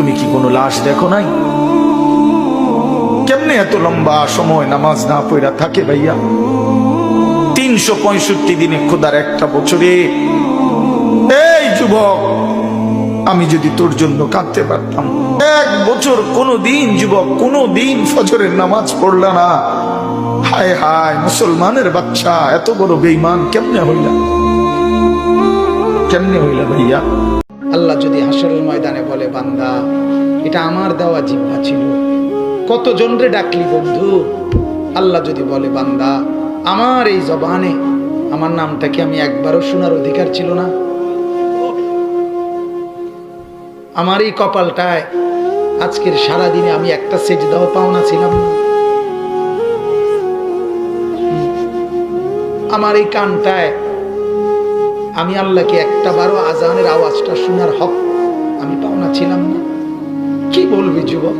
তুমি কি কোনো লাশ দেখো নাই? কেমনে এত লম্বা সময় নামাজ না পড়া থাকে ভাইয়া? তিনশো পঁয়ষট্টি দিনে খোদার একটা বছরে। এই যুবক, আমি যদি তোর জন্য কাঁদতে পারতাম। এক বছর কোনো দিন যুবক, কোনো দিন ফজরের নামাজ পড়ল না। হায় হায়, মুসলমানের বাচ্চা, এত বড় বেইমান কেমনে হইলা? কেমনে হইলা ভাইয়া? আল্লাহ যদি হাসরের ময়দানে বলে, বান্দা, এটা আমার দেওয়া জিম্মা ছিল। কত জনরে ডাকলি বন্ধু? আল্লাহ যদি বলে, বান্দা, আমার এই জবানে আমার নামটা কি আমি একবারও শোনার অধিকার ছিল না? আমার এই কপালটায় আজকের সারা দিনে আমি একটা সেট দাও পাওনা ছিলাম না। আমার এই কানটায় আমি আল্লাহকে একটা বারো আজানের আওয়াজটা শোনার হক আমি পাওনা ছিলাম না। কি বলবি যুবক?